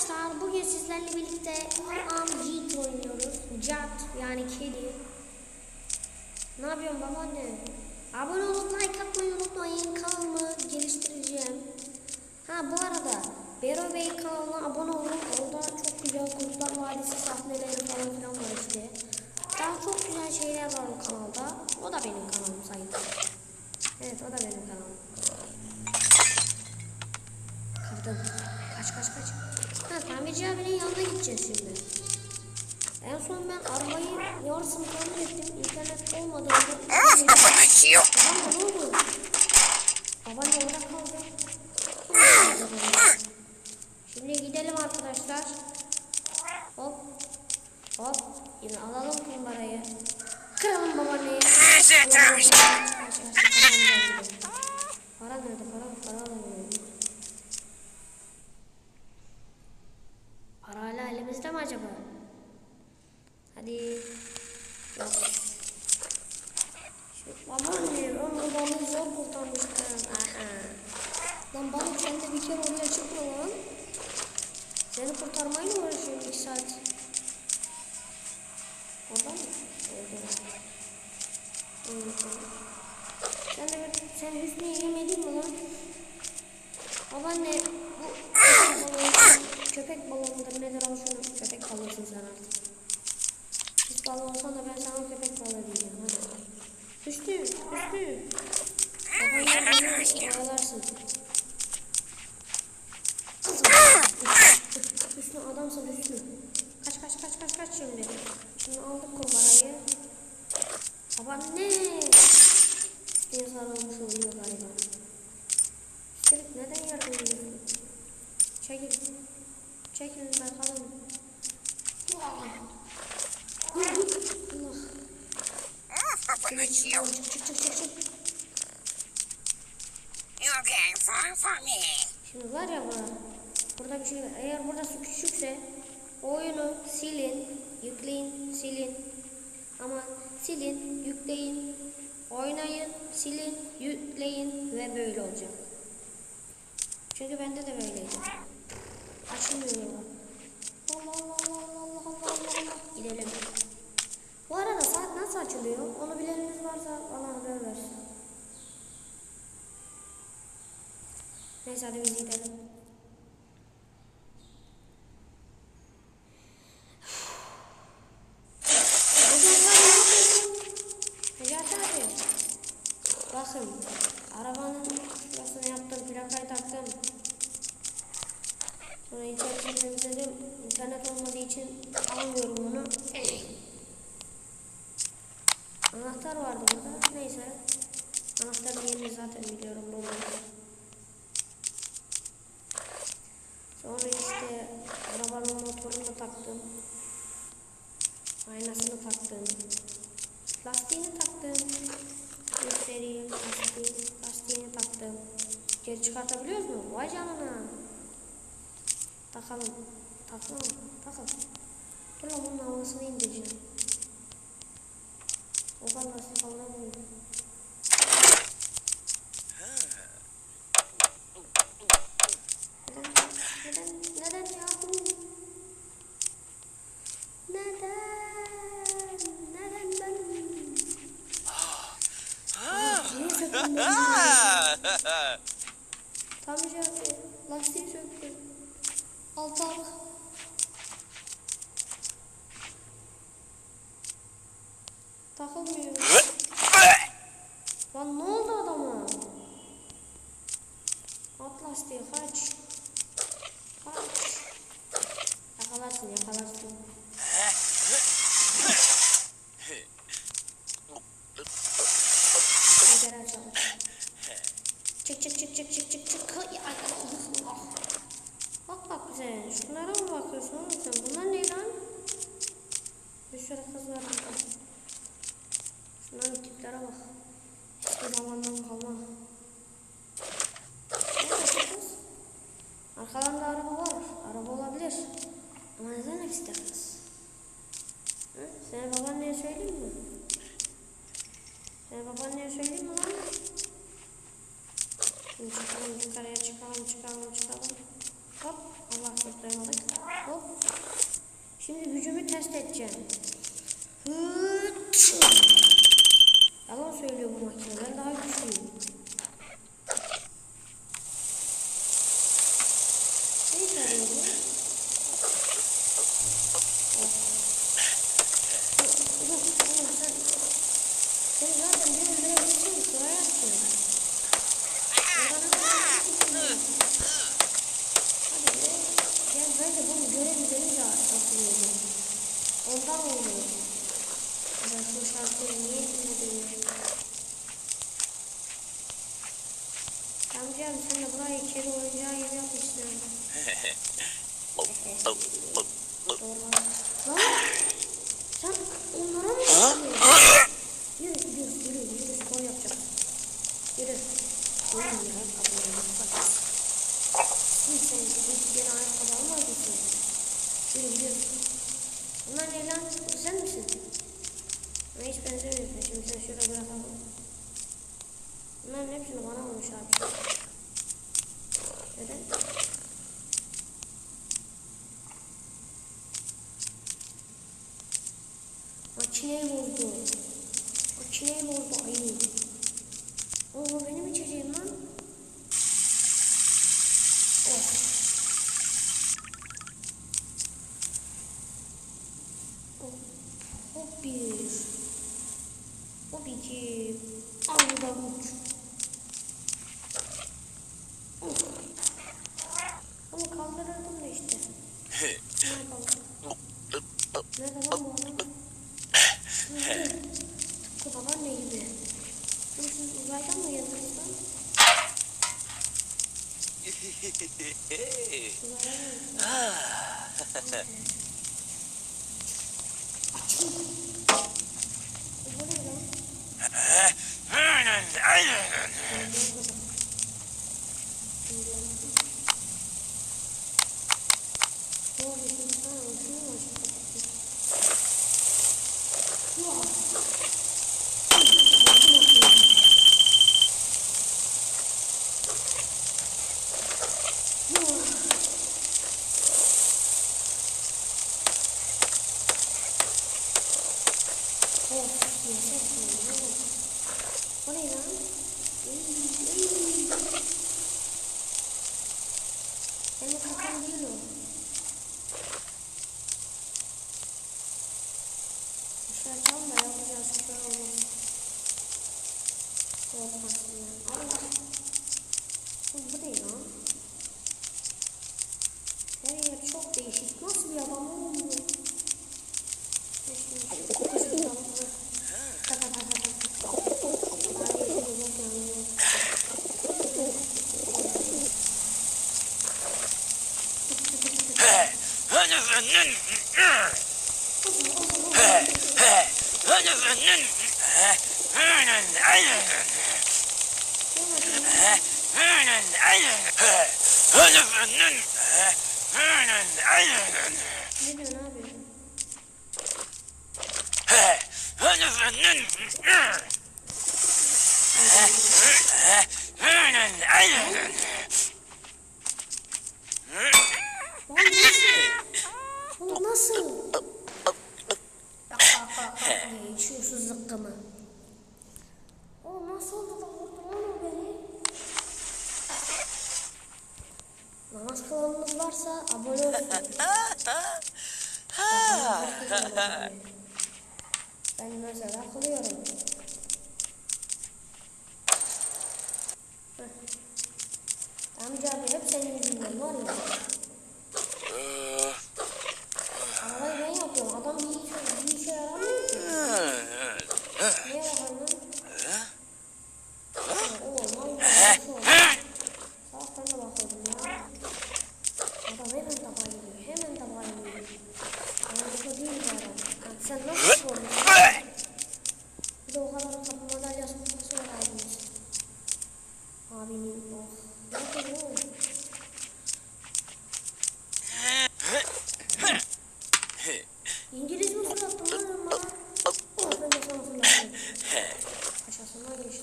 Arkadaşlar bugün sizlerle birlikte Amjit oynuyoruz. Cat yani kedi. Ne yapıyorsun babaanne? Abone olup like atmayı unutmayın. Kanalımı geliştireceğim. Ha bu arada Bero Bey kanalına abone olun. Orada çok güzel Kurtlar Vadisi sahneleri falan filan var işte. Daha çok güzel şeyler var o kanalda. O da benim kanalım sayılır. Evet o da benim kanalım. Kırdım. Şimdi. En son ben arabayı yarısını tamir ettim. İnternet olmadığında. Babam ne oldu? Ne orada kaldı? Şimdi gidelim arkadaşlar. Hop. Hop. Yine alalım kumbarayı. Kıralım babaanneyi. Para nerede? Para, para alamıyorum. Elimizde mi acaba? Hadi. Babaanne bu balığı zor kurtarmıştım. Aha. Lan balık sen de bir kere oraya çıkma lan. Seni kurtarmayla mı uğraşıyorum iki saat? Orada mı? Orada. Sen de sen Hüsnü'yü yemedin mi lan? Babaanne çık çık çık çık çık. You're far me. Şimdi var ya burada, burada bir şey var. Eğer burada su küçükse oyunu silin, yükleyin, silin. Ama silin, yükleyin, oynayın, silin, yükleyin ve böyle olacak. Çünkü bende de böyleydi. Açılmıyor bak. Allah Allah Allah Allah Allah Allah Allah. Gidelim. Bu arada saat nasıl açılıyor? Onu bileniniz varsa bana haber versin. Neyse hadi biz gidelim. Bakın. Arabanın şurasını yaptım. Plakayı taktım. Sonra içerisini temizledim. İnternet olmadığı için almıyorum bunu. Anahtar vardı burada. Neyse. Anahtarın yerini zaten biliyorum. Bunu. Sonra işte arabanın motorunu taktım. Aynasını taktım. Lastiğini taktım. Göstereyim. Lastiği, lastiğini taktım. Geri çıkartabiliyoruz mu? Vay canına. Takalım. Takalım. Takalım. Dur lan bunun havasını indireceğim. O kadar lastik alamıyorum. Neden? Neden? Neden ya bu? Neden? Neden ben? Niye söktün ben? Tamirci abi lastiği söktü. Altı al. Takılmıyor. Lan ne oldu adama? At lastiği kaç. Kaç. Yakalarsın yakalarsın. Haber açalım. Çık çık çık çık çık çık çık. Ay, ay, Allah. Bak bak sen. Şunlara mı bakıyorsun oğlum sen? Bunlar ne lan? Bir sürü kız var burada. Şunların tiplere bak. Eski zamandan kalma. Arkalarında araba var. Araba olabilir. Ama neden kız? Hı? Senin babaanneye söyleyeyim mi? Senin babaanneye söyleyeyim mi lan? Şimdi çıkalım yukarıya çıkalım çıkalım çıkalım. Hop Allah kurtarmadık. Şimdi gücümü test edeceğim. Hıç. Yalan söylüyor bu makine. Ben daha güçlüyüm. Ne işe yarıyor bu? Oğlum, oğlum sen... Sen zaten bir öldürebilirsin. Sıraya atıyorsun. Oradan hemen çıkıyorsun. Hadi be. Ya ben de bunu görebiliriz ya atlıyorum. Ondan oluyor. Ben bu şarkıyı niye dinledim ya? Amca abi sen de burayı kedi oyuncağı gibi yapmışsın. Lan! Sen onlara mı yapıyorsun? Yürü gidiyoruz yürü yürü spor yapacağız. Yürü. Yürü ya kapıya bak. Şimdi sen gidip yeni ayakkabı almaz mısın? Yürü gidiyoruz. Bunlar ne lan? Sen misin? Ama hiç benzemiyorsun. Şimdi sen şuraya bırakalım. Bunların hepsini bana olmuş abi. Şöyle. Makineyi bozdu. Makineyi bozdu ayı. O bu benim içeceğim lan. Oh. Hop, hop bir. Hop iki. Al bu da uç. Oh. Ama kaldırırdım da işte. Nerede kaldı? Nerede lan bu adam? Nerede? Tıpkı babaanne gibi. Dur siz uzaydan mı geldiniz lan? Uzaydan mı? Açın. Bu ne lan? O ne lan? Benim kafam değil o. Dışarı çalma yapacağız. Allah. Oğlum bu ne lan? Her yer çok değişik. Nasıl bir adam oğlum bu? Ne şimdi? Kuşu tamam. Tak tak tak tak. Ay, yeşil yok yani. Ne diyorsun abi? Lan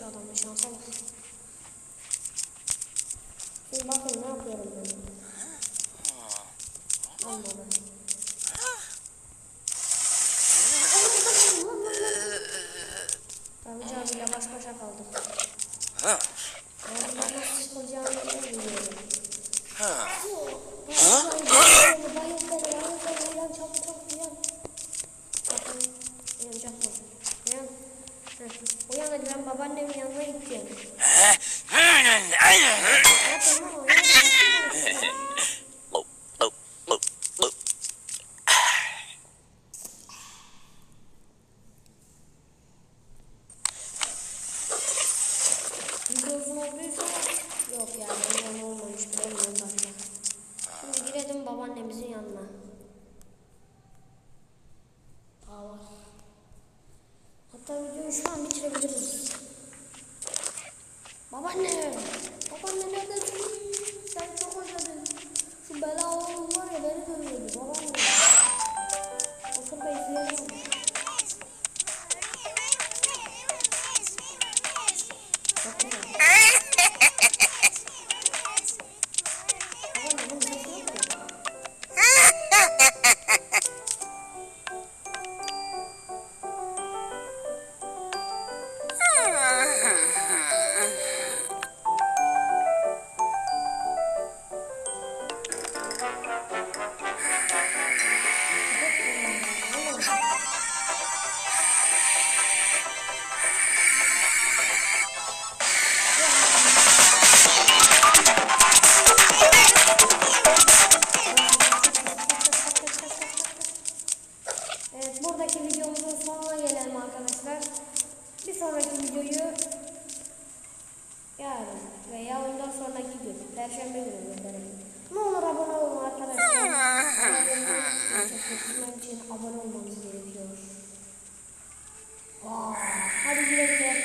adamı şansa bak. Şimdi bakın ne yapıyorum ben. Anladım. Amca abiyle baş başa kaldım. Ben nasıl çıkılacağını bilmiyorum. olduysa yok yani babam olmamış. Babam olmaz. Şimdi girelim babaannemizin yanına. Evet, buradaki videomuzun sonuna gelelim arkadaşlar. Bir sonraki videoyu yarın veya ondan sonraki gün, perşembe günü gönderelim. Ne olur abone olun arkadaşlar. Çekmek için abone olmanız gerekiyor. Aa, hadi güle.